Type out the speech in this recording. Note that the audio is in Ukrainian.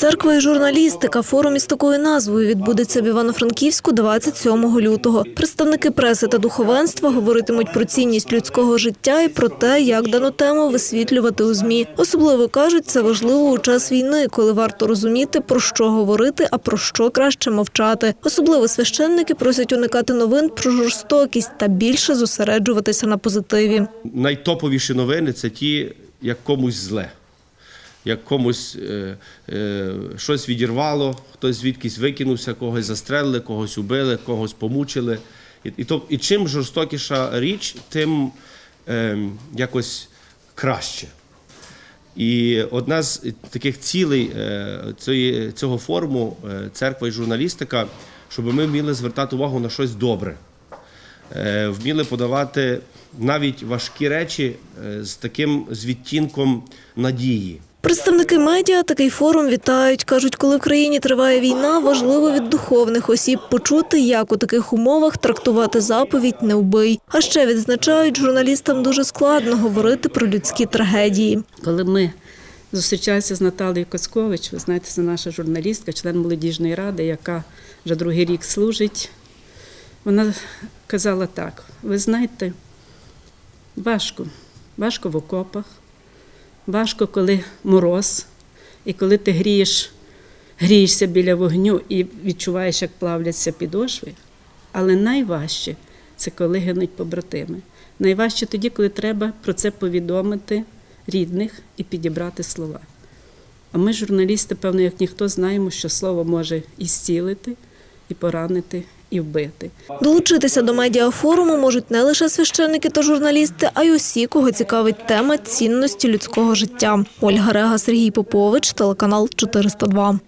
Церква і журналістика. Форум із такою назвою відбудеться в Івано-Франківську 27 лютого. Представники преси та духовенства говоритимуть про цінність людського життя і про те, як дану тему висвітлювати у змі. Особливо кажуть, це важливо у час війни, коли варто розуміти про що говорити, а про що краще мовчати. Особливо священники просять уникати новин про жорстокість та більше зосереджуватися на позитиві. найтоповіші новини це ті, як комусь зле. Як комусь е, е, щось відірвало, хтось звідкись викинувся, когось застрелили, когось убили, когось помучили. І, і, то, і чим жорстокіша річ, тим е, якось краще. І одна з таких цілей е, цього форуму е, церква і журналістика, щоб ми вміли звертати увагу на щось добре е, вміли подавати навіть важкі речі е, з таким з відтінком надії. Представники медіа такий форум вітають. Кажуть, коли в країні триває війна, важливо від духовних осіб почути, як у таких умовах трактувати заповідь «не вбий». А ще відзначають, журналістам дуже складно говорити про людські трагедії. Коли ми зустрічалися з Наталією Коцкович, ви знаєте, це наша журналістка, член молодіжної ради, яка вже другий рік служить, вона казала так: ви знаєте, важко, важко в окопах, важко, коли мороз, і коли ти грієш, грієшся біля вогню і відчуваєш, як плавляться підошви. Але найважче це коли гинуть побратими. Найважче тоді, коли треба про це повідомити рідних і підібрати слова. А ми, журналісти, певно, як ніхто, знаємо, що слово може і зцілити, і поранити, і вбити. Долучитися до медіафоруму можуть не лише священники та журналісти, а й усі, кого цікавить тема цінності людського життя. Ольга Рега, Сергій Попович, телеканал 402.